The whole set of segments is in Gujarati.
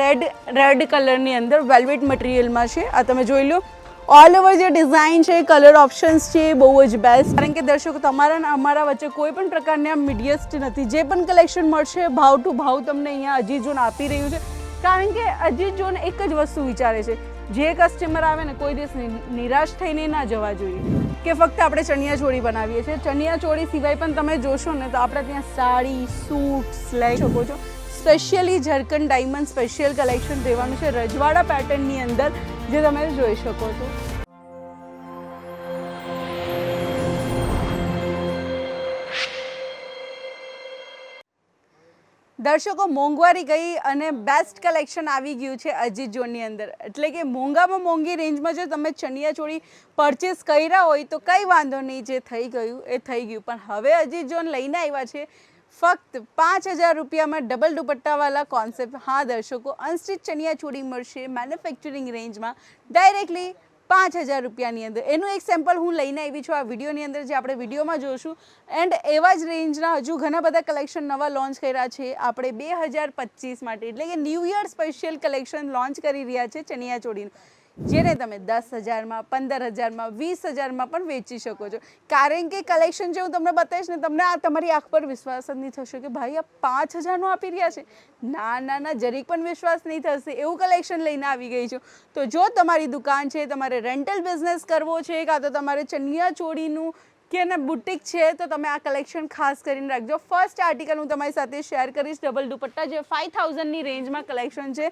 રેડ રેડ કલરની અંદર વેલ્વેટ મટીરિયલમાં છે. આ તમે જોઈ લો. ઓલ ઓવર જે ડિઝાઇન છે કલર ઓપ્શન્સ છે બહુ જ બેસ્ટ કારણ કે દર્શકો, તમારા અમારા વચ્ચે કોઈ પણ પ્રકારની આ મીડિયસ્ટ નથી. જે પણ કલેક્શન મળશે, ભાવ ટુ ભાવ તમને અહીંયા અજીત જોન આપી રહ્યું છે. કારણ કે અજીત જોન એક જ વસ્તુ વિચારે છે. જે કસ્ટમર આવે ને, કોઈ દિવસ નિરાશ થઈને ના જવા જોઈએ. કે ફક્ત આપણે ચણિયા ચોળી બનાવીએ છીએ. ચણિયા ચોળી સિવાય પણ તમે જોશો ને, તો આપણે ત્યાં સાડી સૂટ્સ લઈ શકો છો. Specially zircon diamond special collection રહેવાનું છે રજવાડા પેટર્નની અંદર, જે તમે જોઈ શકો છો. દર્શકો, મોંઘવારી ગઈ અને બેસ્ટ કલેક્શન આવી ગયું છે અજીત ઝોનની અંદર. એટલે કે મોંઘામાં મોંઘી રેન્જમાં જો તમે ચણિયા ચોળી પરચેસ કર્યા હોય તો કંઈ વાંધો નહીં, જે થઈ ગયું એ થઈ ગયું. પણ હવે અજીત ઝોન લઈને આવ્યા છે ફક્ત પાંચ હજાર રૂપિયામાં ડબલ દુપટ્ટાવાળા કોન્સેપ્ટ હા, દર્શકો અનસ્ટિચ ચણિયા ચોળી મળશે મેન્યુફેક્ચરિંગ રેન્જમાં ડાયરેક્ટલી પાંચ હજાર રૂપિયાની અંદર. એનું એક સેમ્પલ હું લઈને આવી છું આ વિડીયોની અંદર જે આપણે વિડીયોમાં જોશું. એન્ડ એવા જ રેન્જના હજુ ઘણા બધા કલેક્શન નવા લોન્ચ કર્યા છે. આપણે બે હજાર પચીસ માટે, એટલે કે new year special collection launch કરી રહ્યા છે ચણિયા ચોળીનું જેને તમે દસ હજારમાં, પંદર હજારમાં, વીસ હજારમાં પણ વેચી શકો છો. કારણ કે કલેક્શન જે હું તમને બતાવીશ ને, તમને આ તમારી આંખ પર વિશ્વાસ જ નહીં થશે કે ભાઈ આ પાંચ હજારનું આપી રહ્યા છે. ના ના ના, જરીક પણ વિશ્વાસ નહીં થશે. એવું કલેક્શન લઈને આવી ગઈ છું. તો જો તમારી દુકાન છે, તમારે રેન્ટલ બિઝનેસ કરવો છે, કાં તો તમારે ચણિયા ચોળીનું કે એને બુટિક છે, તો તમે આ કલેક્શન ખાસ કરીને રાખજો. ફર્સ્ટ આર્ટિકલ હું તમારી સાથે શેર કરીશ. ડબલ દુપટ્ટા જે ફાઇવ થાઉઝન્ડની રેન્જમાં કલેક્શન છે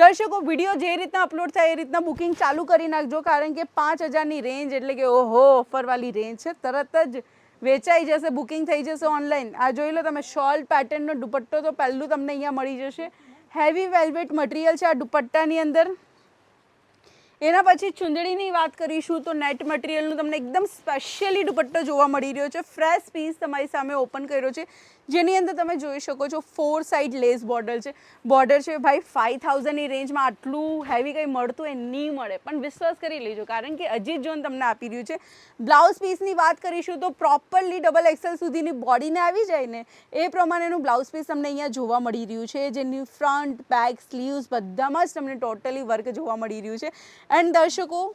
દર્શકો વીડિયો જે રીતના અપલોડ થાય એ રીતના બુકિંગ ચાલુ કરી નાખજો, કારણ કે પાંચ હજારની રેન્જ એટલે કે ઓહો ઓફરવાળી રેન્જ છે. તરત જ વેચાઈ જશે બુકિંગ થઈ જશે ઓનલાઈન આ જોઈ લો તમે શોલ પેટર્નનો દુપટ્ટો તો પહેલું તમને અહીંયા મળી જશે. હેવી વેલ્વેટ મટીરિયલ છે આ દુપટ્ટાની અંદર. એના પછી ચુંદડીની વાત કરીશું તો નેટ મટીરિયલનું તમને એકદમ સ્પેશિયલી દુપટ્ટો જોવા મળી રહ્યો છે. ફ્રેશ પીસ તમારી સામે ઓપન કર્યો છે. જેની અંદર તમે જોઈ શકો છો ફોર સાઇડ લેસ બોર્ડર છે. બોર્ડર છે ભાઈ ફાઇવ થાઉઝન્ડની રેન્જમાં આટલું હેવી કંઈ મળતું એ નહીં મળે. પણ વિશ્વાસ કરી લેજો, કારણ કે અજીત જોન તમને આપી રહ્યું છે. બ્લાઉઝ પીસની વાત કરીશું તો પ્રોપરલી ડબલ એક્સેલ સુધીની બોડીને આવી જાય ને, એ પ્રમાણેનું બ્લાઉઝ પીસ તમને અહીંયા જોવા મળી રહ્યું છે. જેની ફ્રન્ટ બેક સ્લીવ્સ બધામાં જ તમને ટોટલી વર્ક જોવા મળી રહ્યું છે. એન્ડ દર્શકો,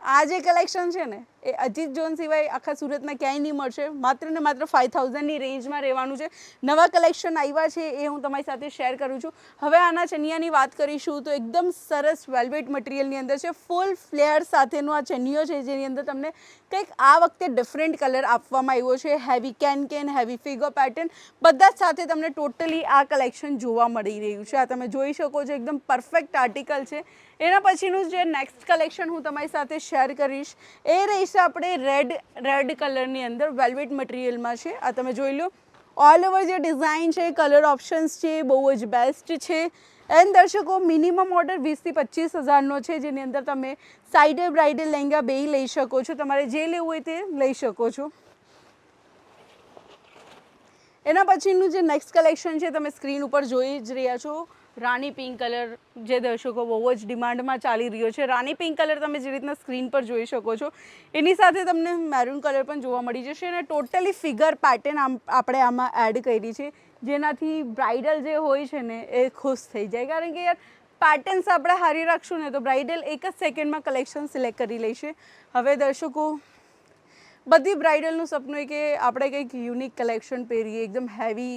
આ જે કલેક્શન છે ને એ અજીત જોન સિવાય આખા સુરતમાં ક્યાંય નહીં મળશે. માત્ર ને માત્ર ફાઇવ થાઉઝન્ડની રેન્જમાં રહેવાનું છે. નવા કલેક્શન આવ્યા છે એ હું તમારી સાથે શેર કરું છું. હવે આના ચનિયાની વાત કરીશું તો એકદમ સરસ વેલ્વેટ મટીરિયલની અંદર છે. ફૂલ ફ્લેયર સાથેનો આ ચનિયો છે જેની અંદર તમને કંઈક આ વખતે ડિફરન્ટ કલર આપવામાં આવ્યો છે. Heavy can can heavy figure pattern બધા જ સાથે તમને ટોટલી આ કલેક્શન જોવા મળી રહ્યું છે. આ તમે જોઈ શકો છો એકદમ પરફેક્ટ આર્ટિકલ છે. એના પછીનું જે નેક્સ્ટ કલેક્શન હું તમારી સાથે શેર કરીશ, એ રહીશે આપણે રેડ રેડ કલરની અંદર વેલ્વેટ મટીરિયલમાં છે. આ તમે જોઈ લો ઓલ ઓવર જે ડિઝાઇન છે કલર ઓપ્શન્સ છે, બહુ જ બેસ્ટ છે. એન્ડ દર્શકો મિનિમમ ઓર્ડર વીસથી પચીસ હજારનો છે, જેની અંદર તમે સાઇડર બ્રાઇડલ લહેંગા બે લઈ શકો છો. તમારે જે લેવું હોય તે લઈ શકો છો. એના પછીનું જે નેક્સ્ટ કલેક્શન છે, તમે સ્ક્રીન ઉપર જોઈ જ રહ્યા છો. રાણી પિંક કલર જે દર્શકો બહુ જ ડિમાન્ડમાં ચાલી રહ્યો છે. રાણી પિંક કલર તમે જે રીતના સ્ક્રીન પર જોઈ શકો છો, એની સાથે તમને મેરૂન કલર પણ જોવા મળી જશે અને ટોટલી ફિગર પેટર્ન આપણે આમાં એડ કરી છે, જેનાથી બ્રાઇડલ જે હોય છે ને એ ખુશ થઈ જાય. કારણ કે યાર, પેટર્ન્સ આપણે હારી રાખશું ને તો બ્રાઇડલ એક જ સેકન્ડમાં કલેક્શન સિલેક્ટ કરી લઈશે હવે દર્શકો, બધી બ્રાઇડલનું સપનું એ કે આપણે કંઈક યુનિક કલેક્શન પહેરીએ, એકદમ હેવી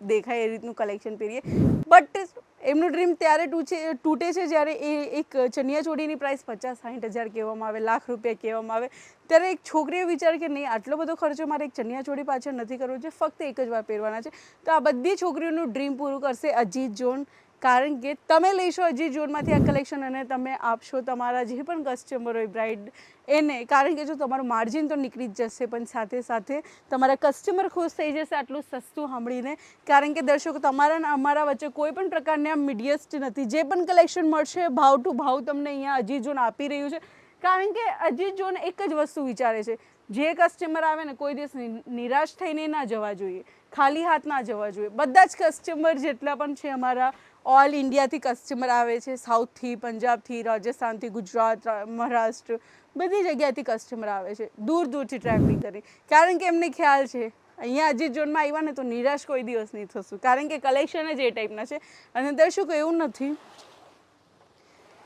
દેખાય એ રીતનું કલેક્શન પહેરીએ. બટ એમનું ડ્રીમ ત્યારે ટૂચે તૂટે છે જ્યારે એ એક ચણિયા ચોળીની પ્રાઇસ પચાસ સાઠ હજાર કહેવામાં આવે, લાખ રૂપિયા કહેવામાં આવે. ત્યારે એક છોકરીએ વિચાર કે નહીં, આટલો બધો ખર્ચો મારે એક ચણિયા ચોળી પાછળ નથી કરવો છે ફક્ત એક જ વાર પહેરવાના છે. તો આ બધી છોકરીઓનું ડ્રીમ પૂરું કરશે અજીત જોન. કારણ કે તમે લઈશો હજી જૂનમાંથી આ કલેક્શન અને તમે આપશો તમારા જે પણ કસ્ટમર હોય બ્રાઇડ એને. કારણ કે જો તમારું માર્જિન તો નીકળી જ જશે, પણ સાથે સાથે તમારા કસ્ટમર ખુશ થઈ જશે આટલું સસ્તું સાંભળીને. કારણ કે દર્શકો, તમારા અમારા વચ્ચે કોઈ પણ પ્રકારની આ મીડિયસ્ટ નથી. જે પણ કલેક્શન મળશે, ભાવ ટુ ભાવ તમને અહીંયા અજી જોન આપી રહ્યું છે. કારણ કે અજી જોન એક જ વસ્તુ વિચારે છે. જે કસ્ટમર આવે ને કોઈ દિવસ નિરાશ થઈને ના જવા જોઈએ. ખાલી હાથ ના જવા જોઈએ. બધા જ કસ્ટમર જેટલા પણ છે અમારા ઓલ ઇન્ડિયાથી કસ્ટમર આવે છે. સાઉથથી પંજાબથી રાજસ્થાનથી ગુજરાત મહારાષ્ટ્ર બધી જગ્યાએથી કસ્ટમર આવે છે. દૂર દૂરથી ટ્રાવેલિંગ કરી. કારણ કે એમને ખ્યાલ છે, અહીંયા અજીત ઝોનમાં આવ્યા ને તો નિરાશ કોઈ દિવસ નહીં થશું. કારણ કે કલેક્શન જ એ ટાઈપના છે. અને દર્શકો એવું નથી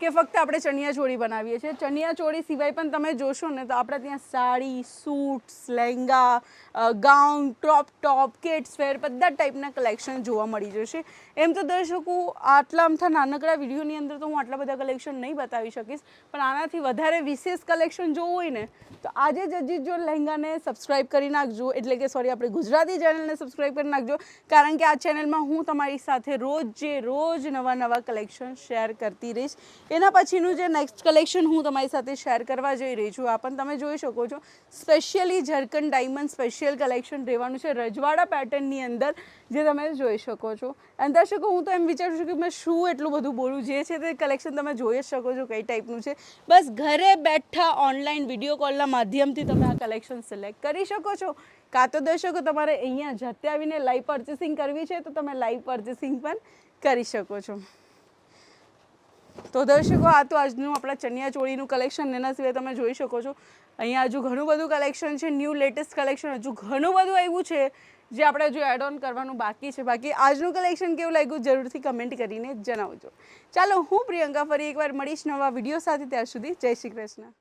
કે ફક્ત આપણે ચણિયા ચોળી બનાવીએ છીએ. ચણિયા ચોળી સિવાય પણ તમે જોશો ને તો આપણે ત્યાં sari, suits, lehenga gown, crop top kids wear બધા ટાઈપના કલેક્શન જોવા મળી જશે. એમ તો દર્શકો, આટલા અમથા નાનકડા વિડીયોની અંદર તો હું આટલા બધા કલેક્શન નહીં બતાવી શકીશ, પણ આનાથી વધારે વિશેષ કલેક્શન જોવું હોય ને, તો આજે જ અજીત જો લહેંગાને સબસ્ક્રાઈબ કરી નાખજો. એટલે કે સોરી આપણે ગુજરાતી ચેનલને સબસ્ક્રાઈબ કરી નાખજો. કારણ કે આ ચેનલમાં હું તમારી સાથે રોજ જે રોજ નવા નવા કલેક્શન શેર કરતી રહીશ. એના પછીનું જે નેક્સ્ટ કલેક્શન હું તમારી સાથે શેર કરવા જઈ રહી છું, આ પણ તમે જોઈ શકો છો. Specially zircon diamond special collection રહેવાનું છે, રજવાડા પેટર્નની અંદર જે તમે જોઈ શકો છો. અને દર્શકો, હું તો એમ વિચારું છું કે મેં શું એટલું બધું બોલું, જે છે તે કલેક્શન તમે જોઈ જ શકો છો કઈ ટાઈપનું છે. બસ ઘરે બેઠા ઓનલાઈન વીડિયો કોલના માધ્યમથી તમે આ કલેક્શન સિલેક્ટ કરી શકો છો. કાં તો દર્શકો, તમારે અહીંયા જતે આવીને લાઈવ પર્ચેસિંગ કરવી છે, તો તમે લાઈવ પર્ચેસિંગ પણ કરી શકો છો. તો દર્શકો, આ તો આજનું આપણા ચણિયા ચોળીનું કલેક્શન એના સિવાય તમે જોઈ શકો છો. અહીંયા હજુ ઘણું બધું કલેક્શન છે ન્યૂ લેટેસ્ટ કલેક્શન હજુ ઘણું બધું આવ્યું છે, જે આપણે હજુ એડ ઓન કરવાનું બાકી છે. બાકી આજનું કલેક્શન કેવું લાગ્યું જરૂરથી કમેન્ટ કરીને જણાવજો. ચાલો, હું પ્રિયંકા ફરી એકવાર મળીશ નવા વીડિયો સાથે, ત્યાં સુધી જય શ્રી કૃષ્ણ.